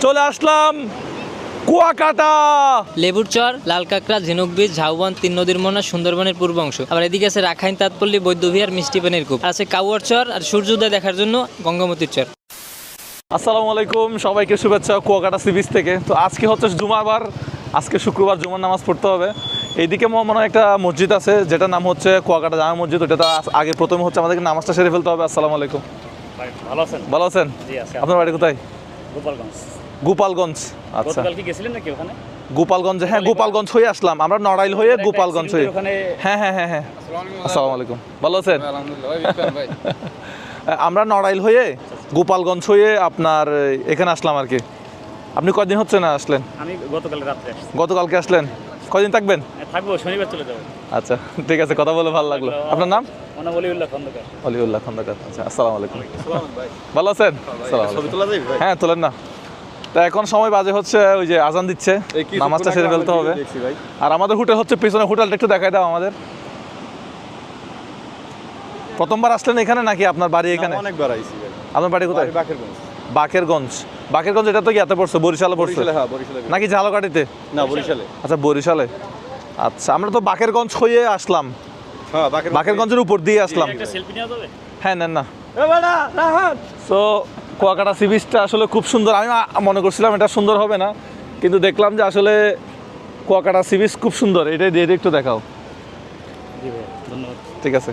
চলে আসলাম কুয়াকাটা। লেবুর চর লাল কাঁকড়া ঝিনুক বীজ ঝাউবন তিন নদীর মোহনা সুন্দরবনের পূর্ব অংশ। আবার এদিকে আছে রাখাইন তাঁতপল্লী বৈদ্যভিয়ার মিষ্টি পানির কূপ। আছে কাউয়ার চর আর সূর্যোদয় দেখার জন্য গঙ্গামতির চর। আসসালামু আলাইকুম সবাইকে শুভেচ্ছা কুয়াকাটা সি বিচ থেকে। তো আজকে হচ্ছে জুমাবার আজকে শুক্রবার জুমার নামাজ পড়তে হবে। এইদিকে ম- মনে হয় একটা মসজিদ আছে যেটার নাম হচ্ছে কুয়াকাটা জামা মসজিদ। ওটা আগে প্রথমে হচ্ছে আমাদেরকে নামাজটা সেরে ফেলতে হবে। আসসালামু আলাইকুম। ভালো আছেন? ভালো আছেন? আপনার বাড়ি কোথায়? গোপালগঞ্জ। গোপালগঞ্জ আচ্ছা। গতকাল কি গেছিলেন নাকি ওখানে? গোপালগঞ্জ হ্যাঁ গোপালগঞ্জ। হয়ে আসলাম। আমরা নড়াইল হয়ে গোপালগঞ্জ হয়ে হ্যাঁ হ্যাঁ হ্যাঁ হ্যাঁ। আসসালামু আলাইকুম। ভালো আছেন? আমরা নড়াইল হয়ে গোপালগঞ্জ হয়ে আপনার এখানে আসলাম আর কি। আপনি কয়দিন হচ্ছে না আসলেন? আমি গতকাল আসছি। গতকালকে আসলেন? কয়দিন থাকবেন? হ্যাঁ, থাকব শনিবার চলে যাব। আচ্ছা ঠিক আছে কথা বলে ভালো লাগল। আপনার নাম? মনে খন্দকার। অলিউল্লাহ খন্দকার। আচ্ছা আসসালামু আলাইকুম। ভালো আছেন? হ্যাঁ তোলেন না। তা এখন সময় বাজে হচ্ছে ওই যে আজান দিচ্ছে নামাজটা সেরে ফেলতে হবে। আর আমাদের হোটেল হচ্ছে পেছনে হোটেলটা একটু দেখাই দাও আমাদের। প্রথমবার আসলেন এখানে নাকি আপনার বাড়ি এখানে? অনেকবার আইছি ভাই। আপনার বাড়ি কোথায়? বাকেরগঞ্জ। বাকেরগঞ্জ। বাকেরগঞ্জ এটা তো ইয়াতে পড়ছে বরিশালে পড়ছে? বরিশালে হ্যাঁ বরিশালে নাকি ঝালকাঠিতে? না বরিশালে। আচ্ছা বরিশালে। আচ্ছা আমরা তো বাকেরগঞ্জ হয়ে আসলাম। হ্যাঁ বাকেরগঞ্জের উপর দিয়ে আসলাম। একটা সেলফি নেওয়া যাবে? হ্যাঁ নেন না। সো কুয়াকাটা সি বিচটা আসলে খুব সুন্দর। আমি মনে করছিলাম এটা সুন্দর হবে না কিন্তু দেখলাম যে আসলে কুয়াকাটা সি বিচ খুব সুন্দর। এটাই দিয়ে একটু দেখাও। ধন্যবাদ। ঠিক আছে।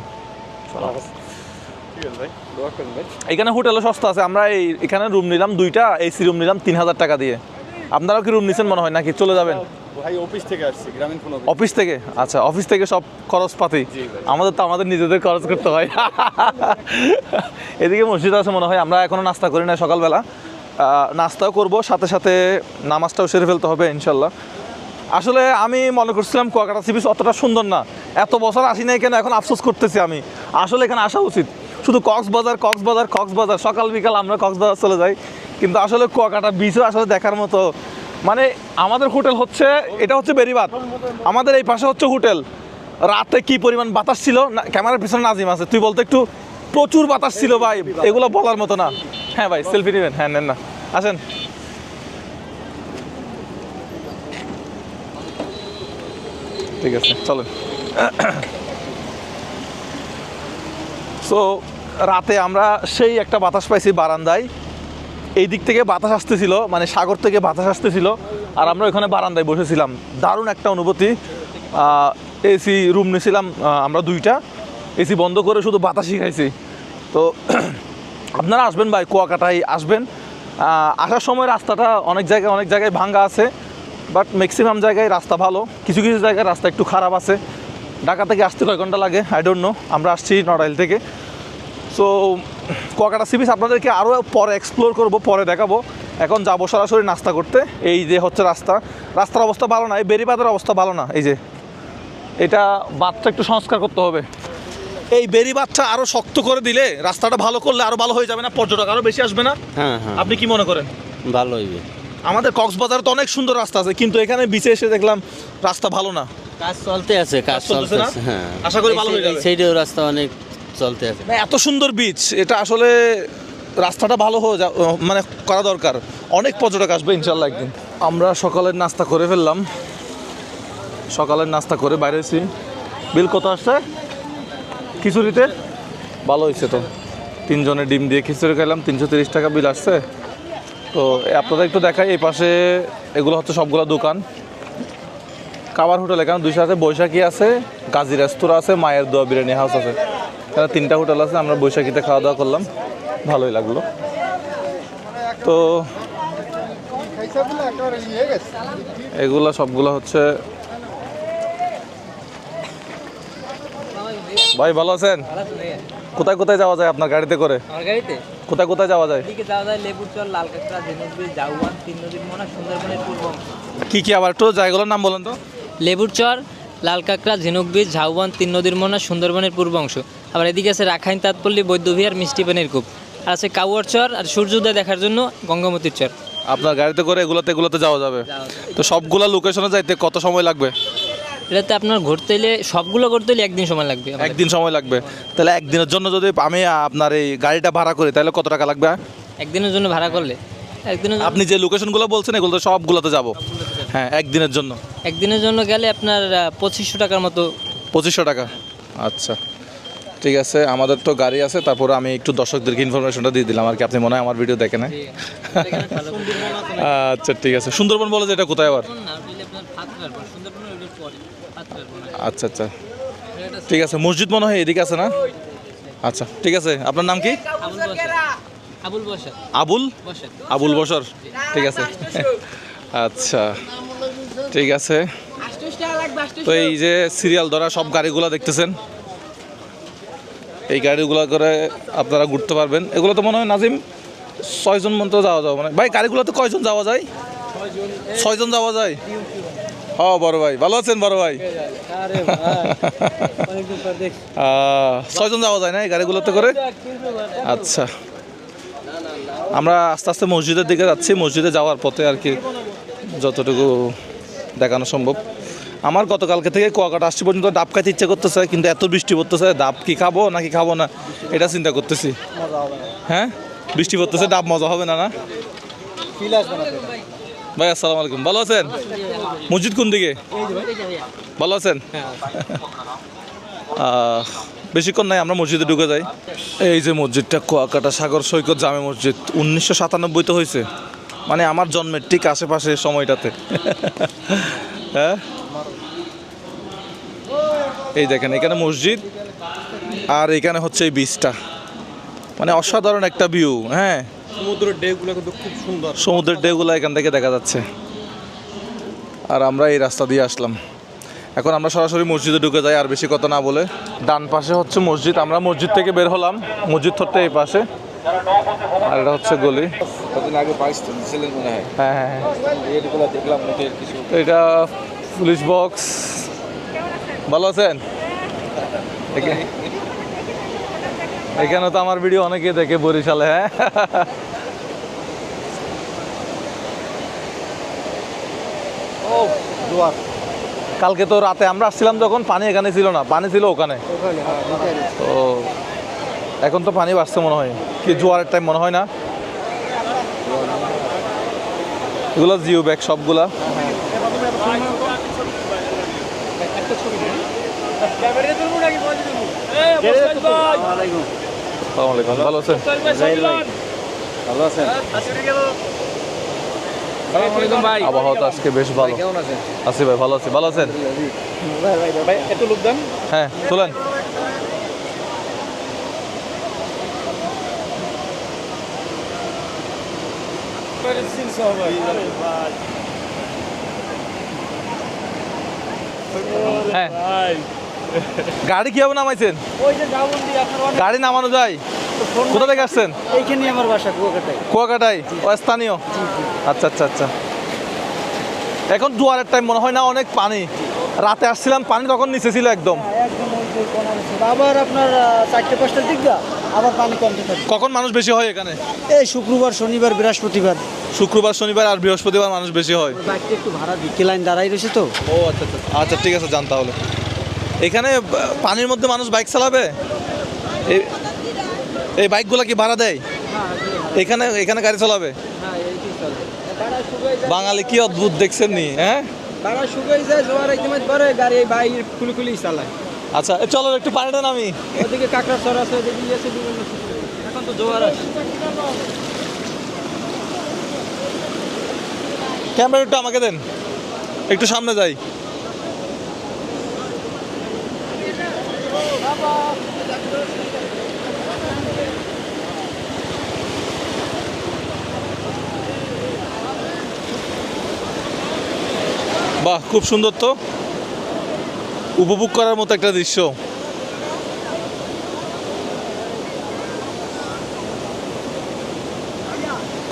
এখানে হোটেলও সস্তা আছে আমরা এই এখানে রুম নিলাম দুইটা এসি রুম নিলাম তিন হাজার টাকা দিয়ে। আপনারাও কি রুম নিছেন মনে হয় নাকি? চলে যাবেন। ভাই অফিস থেকে আসছি গ্রামীণ ফোন অফিস অফিস থেকে? আচ্ছা অফিস থেকে সব খরচপাতি আমাদের তো আমাদের নিজেদের খরচ করতে হয়। এদিকে মসজিদ আছে মনে হয় আমরা এখনও নাস্তা করি না সকালবেলা। নাস্তাও করব সাথে সাথে নামাজটাও সেরে ফেলতে হবে ইনশাল্লাহ। আসলে আমি মনে করছিলাম কুয়াকাটা সি বিচ অতটা সুন্দর না। এত বছর আসি নাই কেন এখন আফসোস করতেছি আমি। আসলে এখানে আসা উচিত। শুধু কক্সবাজার কক্সবাজার কক্সবাজার। সকাল বিকাল আমরা কক্সবাজার চলে যাই। কিন্তু আসলে কুয়াকাটা বিচও আসলে দেখার মতো মানে আমাদের হোটেল হচ্ছে, এটা হচ্ছে বেরিবাদ। আমাদের এই পাশে হচ্ছে হোটেল। রাতে কি পরিমাণ বাতাস ছিল? ক্যামেরার পিছনে নাজিম আছে। তুই বলতে একটু প্রচুর বাতাস ছিল ভাই। এগুলো বলার মতো না। হ্যাঁ ভাই সেলফি নেবেন। হ্যাঁ নেন না। আসেন। ঠিক আছে, চলেন। সো রাতে আমরা সেই একটা বাতাস পাইছি বারান্দায়। এই দিক থেকে বাতাস আসতেছিল মানে সাগর থেকে বাতাস আসতেছিল, আর আমরা ওখানে বারান্দায় বসেছিলাম। দারুণ একটা অনুভূতি। এসি রুম নিয়েছিলাম আমরা দুইটা। এসি বন্ধ করে শুধু বাতাসই খাইছি। তো আপনারা আসবেন ভাই, কুয়াকাটায় আসবেন। আসার সময় রাস্তাটা অনেক জায়গায় অনেক জায়গায় ভাঙ্গা আছে, বাট ম্যাক্সিমাম জায়গায় রাস্তা ভালো। কিছু কিছু জায়গায় রাস্তা একটু খারাপ আছে। ঢাকা থেকে আসতে কয় ঘণ্টা লাগে? আই ডোন্ট নো আমরা আসছি নড়াইল থেকে। সো কুয়াকাটা সি বিচ আপনাদেরকে আরও পরে এক্সপ্লোর করব পরে দেখাবো। এখন যাব সরাসরি নাস্তা করতে। এই যে হচ্ছে রাস্তা। রাস্তার অবস্থা ভালো না এই বেরিবাদের অবস্থা ভালো না এই যে। এটা বাদটা একটু সংস্কার করতে হবে। এই বেরিবাদটা আরও শক্ত করে দিলে রাস্তাটা ভালো করলে আরও ভালো হয়ে যাবে না পর্যটক আরও বেশি আসবে না? হ্যাঁ হ্যাঁ। আপনি কি মনে করেন? ভালো হইবে। আমাদের কক্সবাজারে তো অনেক সুন্দর রাস্তা আছে কিন্তু এখানে বিচে এসে দেখলাম রাস্তা ভালো না। কাজ চলতে আছে কাজ চলতে না? হ্যাঁ। আশা করি ভালো হয়ে যাবে। সেইটাও রাস্তা অনেক চলতে আছে। এত সুন্দর বিচ এটা আসলে রাস্তাটা ভালো হয়ে যা মানে করা দরকার। অনেক পর্যটক আসবে ইনশাল্লাহ একদিন। আমরা সকালের নাস্তা করে ফেললাম। সকালের নাস্তা করে বাইরে এসেছি বিল কত আসছে? খিচুড়িতে? ভালো হয়েছে তো। তিনজনের ডিম দিয়ে খিচুড়ি খাইলাম, তিনশো তিরিশ টাকা বিল আসছে। তো আপনাদের একটু দেখাই, এই পাশে এগুলো হচ্ছে সবগুলো দোকান। কাবার হোটেল এখানে দুই সাথে বৈশাখী আছে, গাজী রেস্তোরাঁ আছে, মায়ের দোয়া বিরিয়ানি হাউস আছে। এখানে তিনটা হোটেল আছে আমরা বৈশাখীতে খাওয়া দাওয়া করলাম। ভালোই লাগল। তো এগুলা সবগুলো হচ্ছে ভাই ভালো আছেন? কোথায় কোথায় যাওয়া যায় আপনার গাড়িতে করে? আমার গাড়িতে? কোথায় কোথায় যাওয়া যায়? এদিকে যাওয়া তিন নদীর সুন্দরবনের পূর্ব কি কি আবার একটু জায়গাগুলোর নাম বলেন তো। লেবুর চর লাল কাঁকড়া ঝিনুক বীজ ঝাউবন তিন নদীর মোহনা সুন্দরবনের পূর্ব অংশ। আবার এদিকে আছে রাখাইন তাঁতপল্লী বৈদ্যভিয়ার মিষ্টি পানির কূপ। আর আছে কাউয়ার চর আর সূর্যোদয় দেখার জন্য গঙ্গামতির চর। আপনার গাড়িতে করে এগুলোতে এগুলোতে যাওয়া যাবে। তো সবগুলা লোকেশনে যাইতে কত সময় লাগবে? এটাতে আপনার ঘুরতে এলে সবগুলো করতে হলে একদিন সময় লাগবে। একদিন সময় লাগবে। তাহলে একদিনের জন্য যদি আমি আপনার এই গাড়িটা ভাড়া করি তাহলে কত টাকা লাগবে? একদিনের জন্য ভাড়া করলে। একদিনের আপনি যে লোকেশনগুলো বলছেন এগুলো তো সবগুলোতে যাব। হ্যাঁ একদিনের জন্য। একদিনের জন্য গেলে আপনার পঁচিশশো টাকার মতো। পঁচিশশো টাকা। আচ্ছা। ঠিক আছে আমাদের তো গাড়ি আছে তারপরে আমি একটু দর্শকদেরকে ইনফরমেশনটা দিয়ে দিলাম। আর কি আপনি মনে হয় আমার ভিডিও দেখেন হ্যাঁ? আচ্ছা ঠিক আছে। সুন্দরবন বলে যে এটা কোথায় আবার? আচ্ছা আচ্ছা। ঠিক আছে মসজিদ মনে হয় এদিকে আছে না? আচ্ছা ঠিক আছে। আপনার নাম কি? আবুল আবুল আবুল? বসর ঠিক আছে। আচ্ছা ঠিক আছে। তো এই যে সিরিয়াল ধরা সব গাড়িগুলো দেখতেছেন? এই গাড়িগুলো করে আপনারা ঘুরতে পারবেন। এগুলো তো মনে হয় নাজিম, ছয়জন মতো যাওয়া যাবে মানে। ভাই, গাড়িগুলোতে কয়জন যাওয়া যায়? ছয়জন যাওয়া যায়? হ, বড় ভাই। ভালো আছেন বড় ভাই? ছয়জন যাওয়া যায় না এই গাড়িগুলোতে করে? আচ্ছা। আমরা আস্তে আস্তে মসজিদের দিকে যাচ্ছি। মসজিদে যাওয়ার পথে আর কি যতটুকু দেখানো সম্ভব। আমার গতকালকে থেকে কুয়াকাটা আসছি পর্যন্ত ডাব খাইতে ইচ্ছে করতেছে কিন্তু এত বৃষ্টি পড়তেছে ডাব কি খাব নাকি খাব না এটা চিন্তা করতেছি। হ্যাঁ? বৃষ্টি পড়তেছে ডাব মজা হবে না না? ভাই আসসালামু আলাইকুম ভালো আছেন? মসজিদ কোন দিকে? ভালো আছেন? বেশিক্ষণ নাই আমরা মসজিদে ঢুকে যাই। এই যে মসজিদটা কুয়াকাটা সাগর সৈকত জামে মসজিদ উনিশশো সাতানব্বইতে হয়েছে মানে আমার জন্মের ঠিক আশেপাশে সময়টাতে। হ্যাঁ? এই দেখেন এখানে মসজিদ আর এখানে হচ্ছে এই বীজটা মানে অসাধারণ একটা ভিউ হ্যাঁ। সমুদ্রের ডেগুলো কিন্তু খুব সুন্দর। সমুদ্রের ঢেউগুলো এখান থেকে দেখা যাচ্ছে। আর আমরা এই রাস্তা দিয়ে আসলাম। এখন আমরা সরাসরি মসজিদে ঢুকে যাই আর বেশি কথা না বলে। ডান পাশে হচ্ছে মসজিদ আমরা মসজিদ থেকে বের হলাম। মসজিদ ধরতে এই পাশে। আর এটা হচ্ছে গলি। হয়? হ্যাঁ হ্যাঁ এটা পুলিশ বক্স। ভালো আছেন? এখানে তো আমার ভিডিও অনেকে দেখে বরিশালে হ্যাঁ? কালকে তো রাতে আমরা আসছিলাম যখন পানি এখানে ছিল না পানি ছিল ওখানে। ওখানে হ্যাঁ তো এখন তো পানি বাড়ছে মনে হয়। কি জোয়ারের টাইম মনে হয় না? এগুলো জিও ব্যাগ সবগুলা। আসসালামু আলাইকুম ভালো আছেন? ভালো আছেন? আবহাওয়া তো আজকে বেশ ভালো। কেমন আছেন? আছি ভাই ভালো আছি। ভালো আছেন? ভাই ভাই ভাই একটু লোক দেন। হ্যাঁ তোলেন। হ্যাঁ। গাড়ি কীভাবে নামাইছেন? ওই যে যাবন দিয়ে আপনার গাড়ি নামানো যায়? কোথা থেকে আসছেন? এইখানে আমার বাসা কুয়াকাটায়। কুয়াকাটাই ও স্থানীয়? আচ্ছা আচ্ছা আচ্ছা। এখন জোয়ারের টাইম মনে হয় না অনেক পানি। রাতে আসছিলাম পানি তখন নিচে ছিল একদম। একদম ওই যে কোনারে ছিল। আবার আপনার চারটে পাঁচটার দিক দা আবার পানি কমতে থাকে। কখন মানুষ বেশি হয় এখানে? এই শুক্রবার শনিবার বৃহস্পতিবার। শুক্রবার শনিবার আর বৃহস্পতিবার মানুষ বেশি হয়। একটু ভাড়া দিই কি লাইন দাঁড়াই রয়েছে তো? ও আচ্ছা আচ্ছা। আচ্ছা ঠিক আছে যান তাহলে। এখানে পানির মধ্যে মানুষ বাইক চালাবে? এই এই বাইকগুলো কি ভাড়া দেয়? এখানে এখানে গাড়ি চালাবে? বাঙালি কি অদ্ভুত দেখছেন নি হ্যাঁ? আচ্ছা চলো একটু পানিটা নামি ওদিকে কাঁকড়া চর আছে ইয়ে। এখন তো জোয়ার আছে। ক্যামেরা একটু আমাকে দেন। একটু সামনে যাই। বাহ, খুব সুন্দর তো। উপভোগ করার মতো একটা দৃশ্য।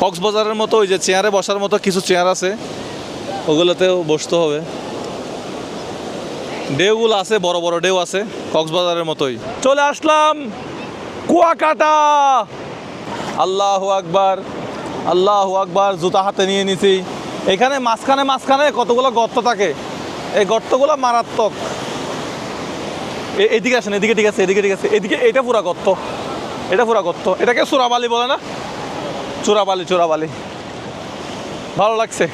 কক্সবাজারের মতো ওই যে চেয়ারে বসার মতো কিছু চেয়ার আছে, ওগুলোতেও বসতে হবে। ঢেউগুলো আছে, বড় বড় ঢেউ আছে, কক্সবাজারের মতোই। চলে আসলাম কুয়াকাটা। আল্লাহ আকবার আল্লাহ আকবার, জুতা হাতে নিয়ে নিছি। এখানে মাঝখানে মাঝখানে কতগুলো গর্ত থাকে? এই গর্তগুলো মারাত্মক। এদিকে আসেন, এদিকে ঠিক আছে, এদিকে ঠিক আছে। এদিকে এটা পুরা গর্ত। এটা পুরা গর্ত। এটাকে চোরাবালি বলে না? চোরাবালি চোরাবালি ভালো লাগছে।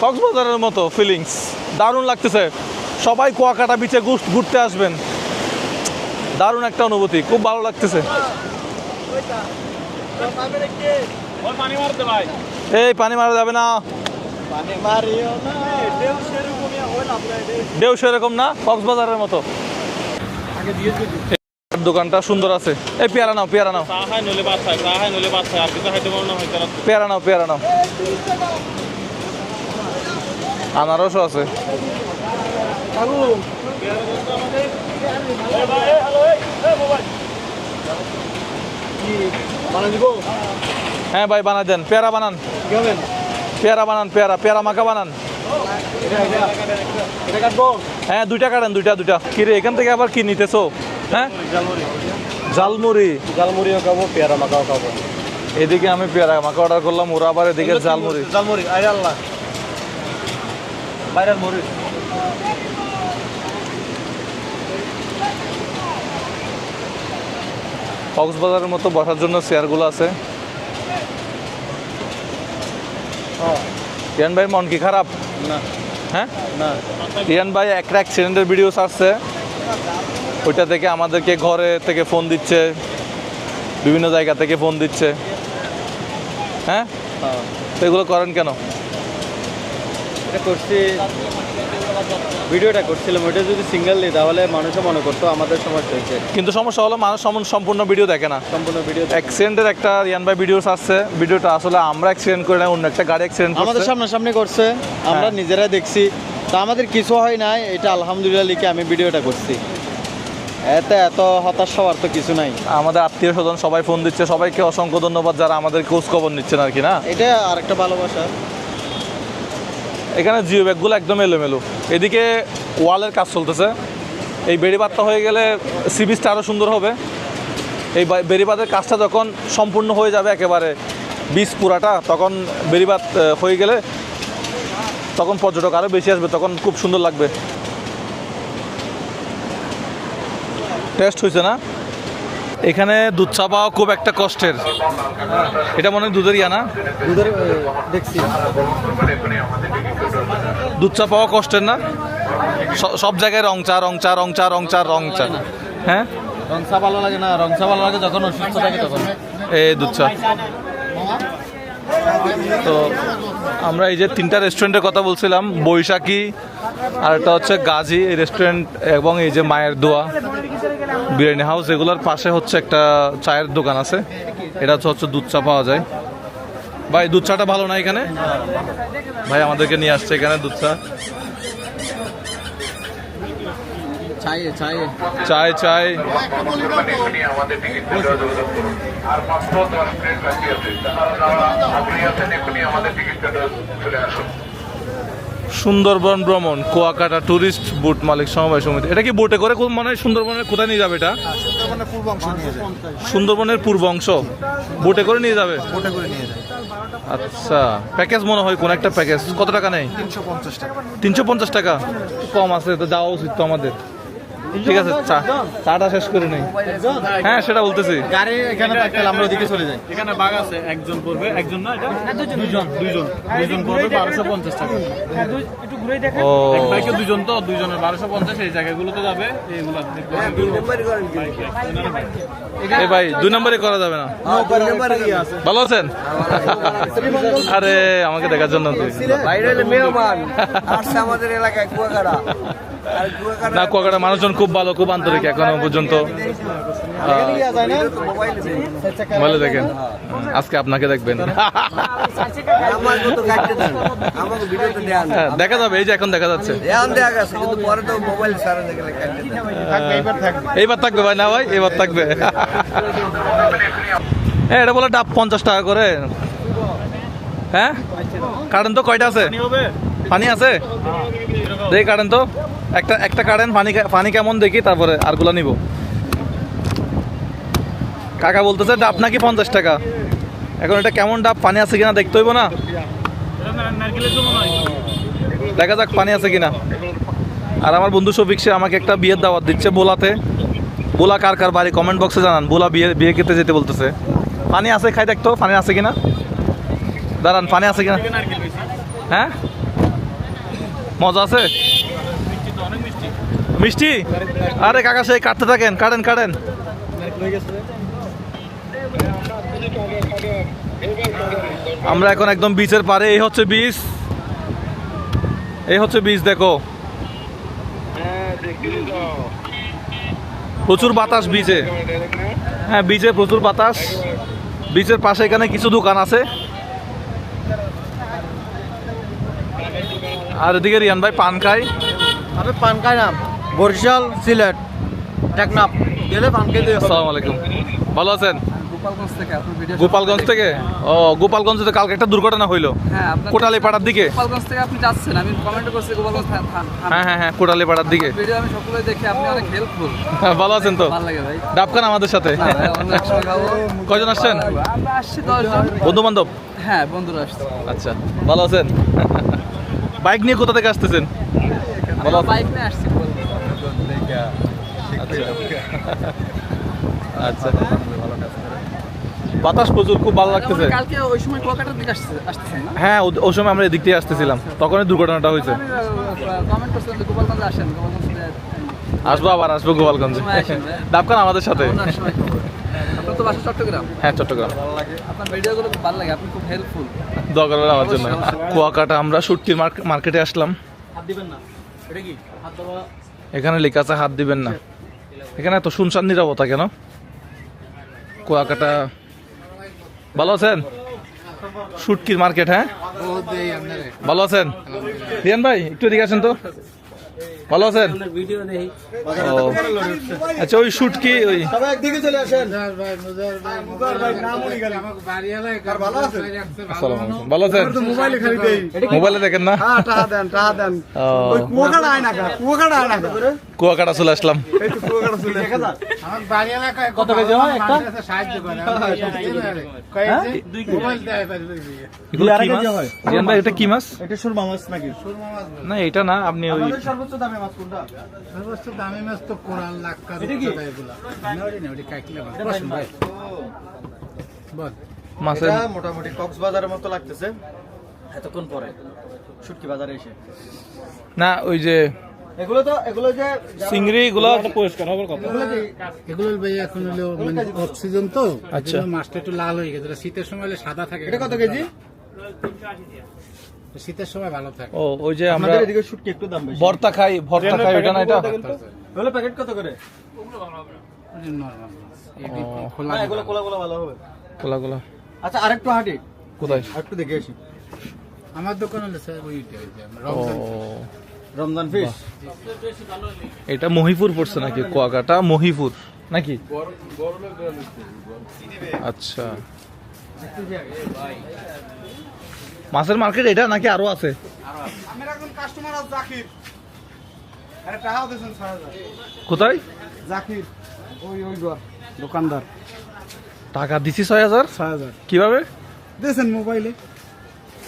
কক্সবাজারের মতো ফিলিংস দারুণ লাগতেছে। সবাই কুয়াকাটা বিচে ঘুর- ঘুরতে আসবেন। দারুণ একটা অনুভূতি, খুব ভালো লাগতেছে। এই, পানি মারা যাবে না। ঢেউ সেরকম না, কক্সবাজারের মতো। দোকানটা সুন্দর আছে। এই, পেয়ারা নাও পেয়ারা নাও। পেয়ারা নাও পেয়ারা নাও। আনারসও আছে। হ্যাঁ ভাই বানা দেন। পেয়ারা বানান। পেয়ারা বানান পেয়ারা। পেয়ারা মাখা বানান। হ্যাঁ দুইটা কাটেন দুইটা দুইটা। কি রে এখান থেকে আবার কি নিতেছো? হ্যাঁ? জালমুড়ি জালমুড়িও খাব পেয়ারা মাখাও খাব। এদিকে আমি পেয়ারা মাখা অর্ডার করলাম ওরা আবার এদিকে জালমুড়ি জালমুড়ি আরে আল্লাহ। বাইরের মুড়ি। কক্সবাজারের মতো বসার জন্য চেয়ারগুলো আছে। রিয়ান ভাই মন কি খারাপ? না। হ্যাঁ? না। রিয়ান ভাই একটা অ্যাক্সিডেন্টের ভিডিও ছাড়ছে। ওইটা থেকে আমাদেরকে ঘরে থেকে ফোন দিচ্ছে। বিভিন্ন জায়গা থেকে ফোন দিচ্ছে। হ্যাঁ? হ্যাঁ। এগুলো করেন কেন? এটা করছি। ভিডিওটা করছিলাম ওইটা যদি সিঙ্গেল দিই তাহলে মানুষও মনে করতো আমাদের সমস্যা হয়েছে। কিন্তু সমস্যা হলো মানুষ সম- সম্পূর্ণ ভিডিও দেখে না। সম্পূর্ণ ভিডিও অ্যাক্সিডেন্টের একটা রিয়ান ভাই ভিডিও আসছে। ভিডিওটা আসলে আমরা অ্যাক্সিডেন্ট করে না অন্য একটা গাড়ি অ্যাক্সিডেন্ট আমাদের সামনাসামনি করছে আমরা হ্যাঁ। নিজেরাই দেখছি। তা আমাদের কিছু হয় নাই এটা আলহামদুলিল্লাহ লিখে আমি ভিডিওটা করছি। এতে এত হতাশ হওয়ার তো কিছু নাই। আমাদের আত্মীয় স্বজন সবাই ফোন দিচ্ছে সবাইকে অসংখ্য ধন্যবাদ যারা আমাদের খোঁজ খবর নিচ্ছেন আর কি না? এটা আরেকটা ভালোবাসা। এখানে জিও ব্যাগগুলো একদম এলোমেলো। এদিকে ওয়ালের কাজ চলতেছে। এই বেড়িবাদটা হয়ে গেলে সি বিচটা আরও সুন্দর হবে। এই বা- বেড়িবাঁধের কাজটা যখন সম্পূর্ণ হয়ে যাবে একেবারে বীজ পুরাটা, তখন বেড়িবাদ হয়ে গেলে তখন পর্যটক আরও বেশি আসবে, তখন খুব সুন্দর লাগবে। টেস্ট হয়েছে না? এখানে দুধ চা পাওয়া খুব একটা কষ্টের। এটা মনে হয় দুধের ইয়া না? দুধের দেখছি। দুধ চা পাওয়া কষ্টের না? সব জায়গায় রং চা রং চা রং চা রং চা রং চা। হ্যাঁ? রং চা ভালো লাগে না রং চা ভালো লাগে যখন অসুস্থ থাকে তখন। এ দুধ চা। তো আমরা এই যে তিনটা রেস্টুরেন্টের কথা বলছিলাম, বৈশাখী, আর একটা হচ্ছে গাজী এই রেস্টুরেন্ট এবং এই যে মায়ের দোয়া, বিরিয়ানি হাউস এগুলোর পাশে হচ্ছে একটা চায়ের দোকান আছে। এটা হচ্ছে হচ্ছে দুধ চা পাওয়া যায়। ভাই, দুধ চাটা ভালো না এখানে? ভাই, আমাদেরকে নিয়ে আসছে এখানে দুধ চা চাই চাই চায় চায় এখনই আমাদের টিকিট যোগাযোগ করুন আর মাত্র দশ মিনিট বাকি আছে যারা আপনি আছেন এখনই আমাদের টিকিট চলে আসুন সুন্দরবন ভ্রমণ কুয়াকাটা ট্যুরিস্ট বুট মালিক সমবায় সমিতি। এটা কি বোটে করে কোন- মানে সুন্দরবনের কোথায় নিয়ে যাবে এটা? সুন্দরবনের পূর্ব অংশ। নিয়ে যায় সুন্দরবনের পূর্ব অংশ বোটে করে নিয়ে যাবে? আচ্ছা। প্যাকেজ মনে হয় কোন একটা প্যাকেজ। কত টাকা নেই তিনশো পঞ্চাশ টাকা। তিনশো পঞ্চাশ টাকা? কম আছে তো যাওয়া উচিত তো আমাদের। ঠিক আছে চা চাটা শেষ করে নেই। হ্যাঁ সেটা বলতেছি। গাড়ি এখানে থাকতে আমরা ওদিকে চলে যাই। এখানে বাঘ আছে একজন পড়বে। একজন না এটা? দুজন। দুজন দুজন পড়বে বারোশো পঞ্চাশ টাকা। ও। এক বাইকে দুজন তো দুজনের বারোশো পঞ্চাশ এই জায়গাগুলোতে যাবে। এইগুলো এ ভাই দুই নম্বরে করা যাবে না? ভালো আছেন? আরে আমাকে দেখার জন্য তুই বাইরে মেহমান আসছে আমাদের এলাকায় কুয়াকাটা। না কুয়াকাটা মানুষজন খুব ভালো খুব আন্তরিক এখনও পর্যন্ত। দেখেন। আজকে আপনাকে দেখবেন। হ্যাঁ, দেখা যাবে এই যে এখন দেখা যাচ্ছে। এইবার থাকবে ভাই না ভাই এবার থাকবে। হ্যাঁ এটা বলে ডাব পঞ্চাশ টাকা করে। হ্যাঁ? কারেন্ট তো কয়টা আছে? পানি আছে? দেখি কারেন্ট তো। একটা একটা কারেন্ট পানি পানি কেমন দেখি, তারপরে আরগুলো নিব। কাকা বলতেছে, ডাব নাকি পঞ্চাশ টাকা? এখন এটা কেমন ডাব, পানি আছে কিনা দেখতে হইব না? দেখা যাক পানি আছে কিনা। আর আমার বন্ধু শফিক, সে আমাকে একটা বিয়ের দাওয়াত দিচ্ছে বোলাতে। বোলা কার কার বাড়ি কমেন্ট বক্সে জানান। বোলা বিয়ে বিয়ে খেতে যেতে বলতেছে। পানি আছে, খাই দেখতো পানি আছে কিনা? দাঁড়ান, পানি আছে কিনা? হ্যাঁ? মজা আছে মিষ্টি তো অনেক মিষ্টি মিষ্টি? আরে কাকা, সেই কাটতে থাকেন কাটেন কাটেন। আমরা এখন একদম বিচের পারে এই হচ্ছে বিচ এই হচ্ছে বিচ দেখো। প্রচুর বাতাস বিচে হ্যাঁ বিচে প্রচুর বাতাস। বিচের পাশে এখানে কিছু দোকান আছে। আর এদিকে রিয়ান ভাই পান খায়। আমি পান খাই না। বরিশাল সিলেট টেকনাফ গেলে পান আসসালামু আলাইকুম। ভালো আছেন? গোপালগঞ্জ থেকে থেকে? ও গোপালগঞ্জে তো কালকে একটা দুর্ঘটনা হইল। হ্যাঁ কোটালি পাড়ার দিকে। গোপালগঞ্জ থেকে আপনি যাচ্ছেন আমি কমেন্ট করছি গোপালগঞ্জ। হ্যাঁ হ্যাঁ হ্যাঁ কোটালি পাড়ার দিকে ভিডিও আমি সকলে দেখি আপনি অনেক হেল্পফুল হ্যাঁ, ভালো আছেন তো? ভালো লাগে ভাই। ডাবখান আমাদের সাথে। কয়জন আসছেন? আমরা আসছি দশজন। বন্ধু বান্ধব হ্যাঁ বন্ধুরা আসছে। আচ্ছা ভালো আছেন? বাইক নিয়ে কোথা থেকে আসতেছেন? ভালো বাইক নিয়ে আসছি আচ্ছা। আচ্ছা বাতাস প্রচুর খুব ভালো লাগতেছে। কালকে ওই সময় কুয়াকাটার দিকে আসছে আসতেছেন না? হ্যাঁ ওই সময় আমরা এদিক দিয়ে আসতেছিলাম। তখনই দুর্ঘটনাটা হয়েছে। কমেন্ট করছিলাম যে আসেন গোপালগঞ্জ আসব আবার আসব গোপালগঞ্জে। ভাই। ডাবখান আমাদের সাথে। আপনার তো বাসা চট্টগ্রাম। হ্যাঁ চট্টগ্রাম। আপনার ভিডিওগুলো খুব ভালো লাগে আপনি খুব হেল্পফুল দোয়া করবেন আমার জন্য। কুয়াকাটা আমরা সুটকির মার্ক- মার্কেটে আসলাম। হাত দিবেন না। এটা কি? হাত দেওয়া এখানে লেখা আছে হাত দিবেন না। এখানে এত শুনশান নিরাপত্তা কেন? কুয়াকাটা ভালো আছেন? সুটকির মার্কেট হ্যাঁ? ভালো আছেন? রিয়ান ভাই একটু এদিকে আসেন তো। ভালো আছেন? আচ্ছা ওই ওই আসেন। আসসালামু আলাইকুম। ভালো আছেন? মোবাইলে খালি দেই মোবাইলে দেখেন না? হ্যাঁ ওই কুয়াকাটা কা কা চলে আসলাম। এই তো কুয়াকাটা চলে দেখা যায় কত কেজি হয়। একটা কি এটা কি মাছ? এটা সুরমা মাছ নাকি? না এটা না আপনি ওই সর্বোচ্চ দামে মাছ কোনটা সর্বোচ্চ দামি মাছ তো কোরাল লাক্কা এগুলা। না ওটি না মাছ। বসুন ভাই। বল। মাছের মোটামুটি কক্সবাজারের মতো লাগতেছে। এতক্ষণ পরে। শুটকি বাজারে এসে। না ওই যে এগুলো তো এগুলো যে চিংড়ি গুলো পরিষ্কার হবার কথা। এগুলো ভাই এখন হলো মানে অক্সিজেন তো আচ্ছা। আচ্ছা মাছটা একটু লাল হয়ে গেছে। শীতের সময় হলে সাদা থাকে এটা কত কেজি? শীতের সময় ভালো থাকে। ও ওই যে আমরা আমাদের এদিকে শুটকি একটু দাম বেশি। ভর্তা খাই ভর্তা খাই ওটা না এটা এগুলো প্যাকেট কত করে? নর্মাল খোলা না। এগুলো কোলা কোলা ভালো হবে। কোলা কোলা আচ্ছা আরেকটু হাঁটি। কোথায়? আরেকটু দেখে আসি। আমার দোকান হলো স্যার ওই যে ও। রমজান রমজান ফিশ এটা মহিপুর পড়ছে নাকি কুয়াকাটা মহিপুর নাকি? আচ্ছা। মাছের মার্কেট এটা নাকি আরও আছে? কোথায়? জাকির। ওই ওই দোকানদার। টাকা দিছি ছয় হাজার? ছয় হাজার। কীভাবে? দিয়েছেন মোবাইলে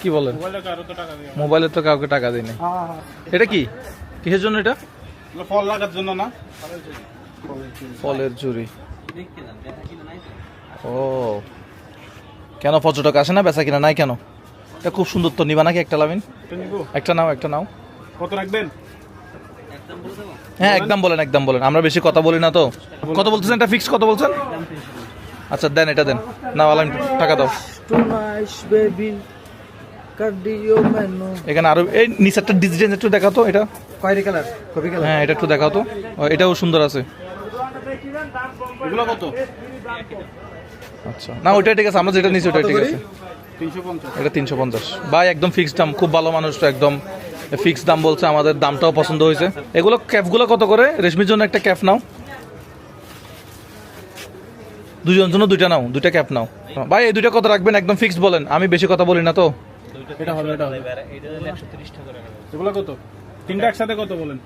কি বলেন? মোবাইলে তো মোবাইলে তো কাউকে টাকা দেয়নি। এটা কি? কিসের জন্য এটা? ফল লাগার জন্য না। ফলের চুরি ও। কেন পর্যটক আসে না? বেচা কিনা নাই কেন? এটা খুব সুন্দর তো নিবা নাকি একটা নিবো। একটা নাও একটা নাও। কত রাখবেন? হ্যাঁ একদম বলেন একদম বলেন। আমরা বেশি কথা বলি না তো। কত বলতেছেন? এটা ফিক্স কত বলছেন? আচ্ছা দেন এটা দেন। না আলাম টাকা দাও। এখানে আরও এই নিচেরটা ডিজাইন একটু দেখাও তো এটা। কয়রি কালার কপি কালার। হ্যাঁ এটা একটু দেখাও তো। এটাও সুন্দর আছে। এগুলো কত? আচ্ছা। না ওইটা ঠিক আছে আমরা যেটা নিচ্ছি ওটা ঠিক আছে। এটা তিনশো পঞ্চাশ। ভাই একদম ফিক্সড দাম। খুব ভালো মানুষ তো একদম। ফিক্সড দাম বলছে আমাদের দামটাও পছন্দ হয়েছে। এগুলো ক্যাপগুলো কত করে? রেশমির জন্য একটা ক্যাপ নাও। দুজন জন্য দুইটা নাও দুইটা ক্যাপ নাও। ভাই এই দুইটা কত রাখবেন? একদম ফিক্সড বলেন। আমি বেশি কথা বলি না তো। এটা হবে এটা হবে। এগুলো কত? তিনটা একসাথে কত বলেন?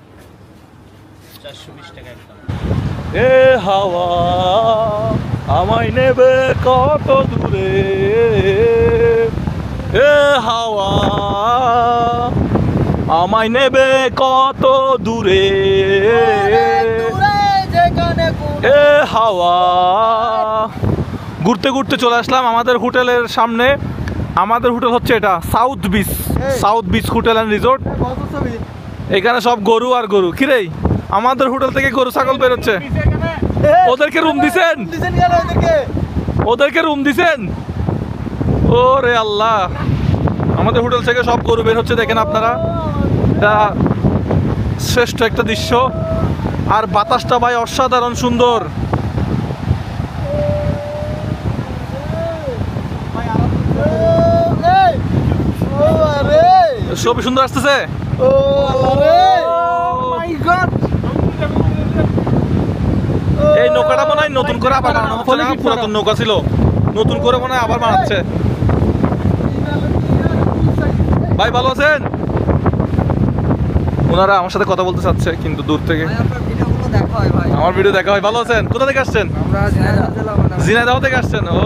এ হাওয়া আমায় নেবে কত দূরে এ হাওয়া আমায় নেবে কত দূরে? এ হাওয়া। ঘুরতে ঘুরতে চলে আসলাম আমাদের হোটেলের সামনে। আমাদের হোটেল হচ্ছে এটা South Beach. South Beach hotel and resort. এখানে সব গরু আর গরু। কিরে আমাদের হোটেল থেকে গরু ছাগল বেরোচ্ছে ওদেরকে রুম দিছেন? ওদেরকে রুম দিছেন? ও রে আল্লাহ। আমাদের হোটেল থেকে সব গরু বের হচ্ছে দেখেন আপনারা। এটা শ্রেষ্ঠ একটা দৃশ্য। আর বাতাসটা ভাই অসাধারণ সুন্দর। ছবি সুন্দর আসতেছে। এই নৌকাটা মনে হয় নতুন করে আবার বানানো পুরাতন নৌকা ছিল। নতুন করে মনে হয় আবার বানাচ্ছে। ভাই, ভালো আছেন? ওনারা আমার সাথে কথা বলতে চাচ্ছে কিন্তু দূর থেকে। আমার ভিডিও দেখা হয়। ভালো আছেন? কোথা থেকে আসছেন? ঝিনাইদহ মানে। ঝিনাইদহ থেকে আসছেন? ও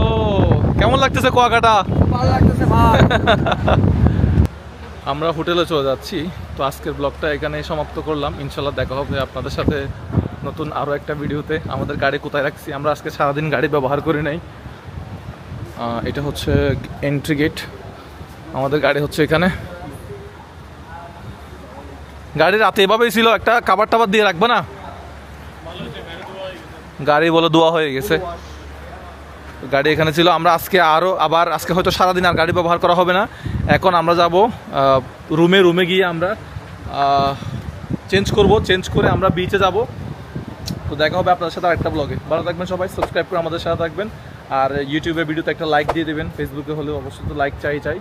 কেমন লাগতেছে কুয়াকাটা? ভালো লাগতেছে আমরা হোটেলে চলে যাচ্ছি। তো আজকের ব্লগটা এখানে সমাপ্ত করলাম। ইনশাল্লাহ দেখা হবে আপনাদের সাথে নতুন আরও একটা ভিডিওতে। আমাদের গাড়ি কোথায় রাখছি? আমরা আজকে সারাদিন গাড়ি ব্যবহার করি নাই। এটা হচ্ছে এন্ট্রি গেট আমাদের গাড়ি হচ্ছে এখানে। গাড়ি রাতে এভাবেই ছিল, একটা কাবার টাবার দিয়ে রাখবে না? গাড়ি বলে দোয়া হয়ে গেছে। গাড়ি এখানে ছিল, আমরা আজকে আরও আবার, আজকে হয়তো সারাদিন আর গাড়ি ব্যবহার করা হবে না। এখন আমরা যাব রুমে রুমে গিয়ে আমরা চেঞ্জ করব, চেঞ্জ করে আমরা বিচে যাব। তো দেখা হবে আপনাদের সাথে আরেকটা ব্লগে ভালো থাকবেন সবাই সাবস্ক্রাইব করে আমাদের সাথে থাকবেন। আর ইউটিউবে ভিডিওতে একটা লাইক দিয়ে দেবেন ফেসবুকে হলেও অবশ্যই তো লাইক চাই চাই।